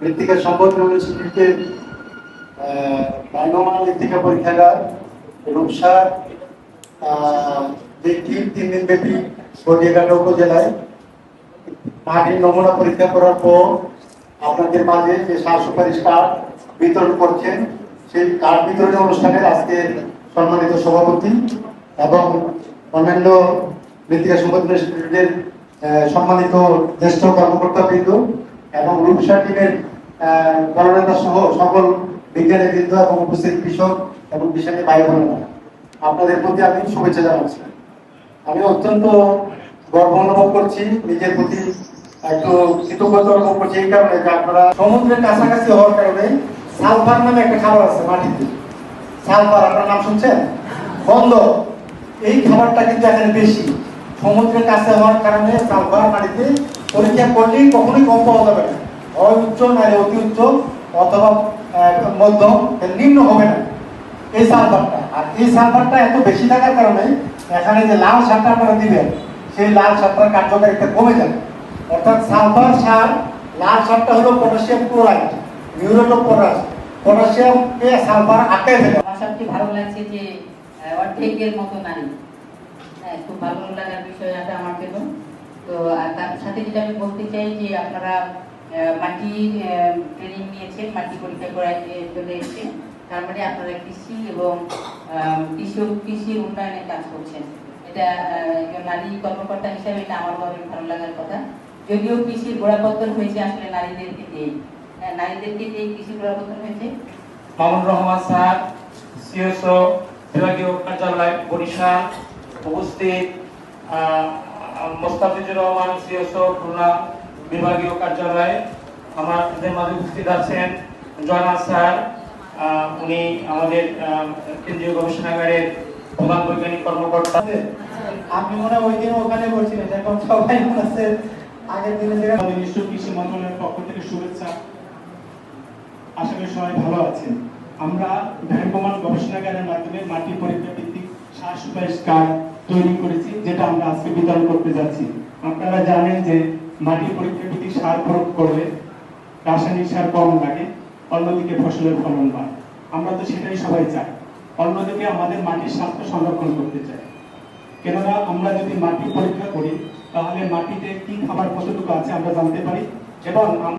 মৃত্তিকা সম্পদ ইউনিভার্সিটিতে ডায়নোমান মৃত্তিকা পরীক্ষাগার রূপসার আহ, যে তিন দিন ব্যাপী গড়িয়াঘাটা উপজেলায় মাটির নমুনা পরীক্ষা করার পর আপনাদের মাঝে যে সার সুপারিশ কার্ড বিতরণ করছেন সেই কার্ড বিতরণী অনুষ্ঠানের আজকে সম্মানিত সভাপতি এবং অন্যান্য মৃত্তিকা সম্পদ ইনস্টিটিউটের সম্মানিত জ্যেষ্ঠ কর্মকর্তাবৃন্দ এবং রূপসা টিমের গণনেতা সহ সকল বিজ্ঞানীবৃন্দ এবং উপস্থিত কৃষক এবং কৃষকের ভাই বোনেরা, আপনাদের প্রতি আমি শুভেচ্ছা জানাচ্ছি। আমি অত্যন্ত গর্ব অনুভব করছি, নিজের প্রতি একটু কৃতজ্ঞতা অনুভব করছি এই কারণে যে আপনারা সমুদ্রের কাছাকাছি হওয়ার কারণে সালফার নামে একটা খাবার আছে মাটিতে। সালফার, আপনার নাম শুনছেন? বন্ধ। এই খাবারটা কিন্তু এখানে বেশি। সমুদ্রের কাছে হওয়ার কারণে সালফার মাটিতে পরীক্ষা করলেই কখনোই কম পাওয়া যাবে না। হয় উচ্চ, নাহলে অতি উচ্চ, অথবা মধ্যম নিম্ন হবে না। এই সালফারটা আর এই সালফারটা এত বেশি থাকার কারণে এখানে যে লাল সারটা আপনারা দিবেন, সেই লাল সারটার কার্যকারিতা কমে যাবে। অর্থাৎ সালফার সার, লাল সারটা হলো পটাশিয়াম ক্লোরাইড নিউরোলো পটাশ পটাশিয়ামকে সালফার আটকায় ফেলে। আমার সবচেয়ে ভালো লাগছে যে অর্ধেকের মতো নারী। হ্যাঁ খুব ভালো লাগার বিষয় আছে আমার জন্য। তো আর তার সাথে যেটা আমি বলতে চাই যে আপনারা মাটি ট্রেনিং নিয়েছেন মাটি পরীক্ষা করার জন্য এসেছেন। তার মানে আপনারা কৃষি এবং কৃষি কৃষি উন্নয়নে কাজ করছেন। এটা নারী কর্মকর্তা হিসাবে এটা আমার অনেক ভালো লাগার কথা। যদিও কৃষির গোড়াপত্তন হয়েছে আসলে নারীদেরকে দিয়ে হ্যাঁ, নারীদেরকে দিয়ে কৃষি গোড়াপত্তন হয়েছে? মামুন রহমান স্যার সিএসও বিভাগীয় কার্যালয় বরিশাল উপস্থিত মোস্তাফিজুর রহমান সিএসও খুলনা বিভাগীয় কার্যালয় আমাদের মাঝে উপস্থিত আছেন জয়নাথ স্যার। উনি আমাদের কেন্দ্রীয় গবেষণাগারের প্রধান বৈজ্ঞানিক কর্মকর্তা। আপনি মনে হয় ওই দিন ওখানে বলছিলেন এখন সবাই মনে আছে আগের দিনে আমাদের নিশ্চয় কৃষি মন্ত্রণালয়ের পক্ষ থেকে শুভেচ্ছা। আশা করি সবাই ভালো আছেন। আমরা ভ্যানকমান গবেষণাগারের মাধ্যমে মাটি পরীক্ষা ভিত্তিক সুপারিশ কার্ড তৈরি করেছি, যেটা আমরা আজকে বিতরণ করতে যাচ্ছি। আপনারা জানেন যে মাটি পরীক্ষা ভিত্তিক সার প্রয়োগ করলে রাসায়নিক সার কম লাগে, অন্যদিকে ফসলের ফলন বাড়ে। আমরা তো সেটাই সবাই চাই। অন্যদিকে আমাদের মাটির স্বাস্থ্য সংরক্ষণ করতে চাই। কেননা আমরা যদি মাটি পরীক্ষা করি, তাহলে মাটিতে কি খাবার কতটুকু আছে আমরা জানতে পারি, এবং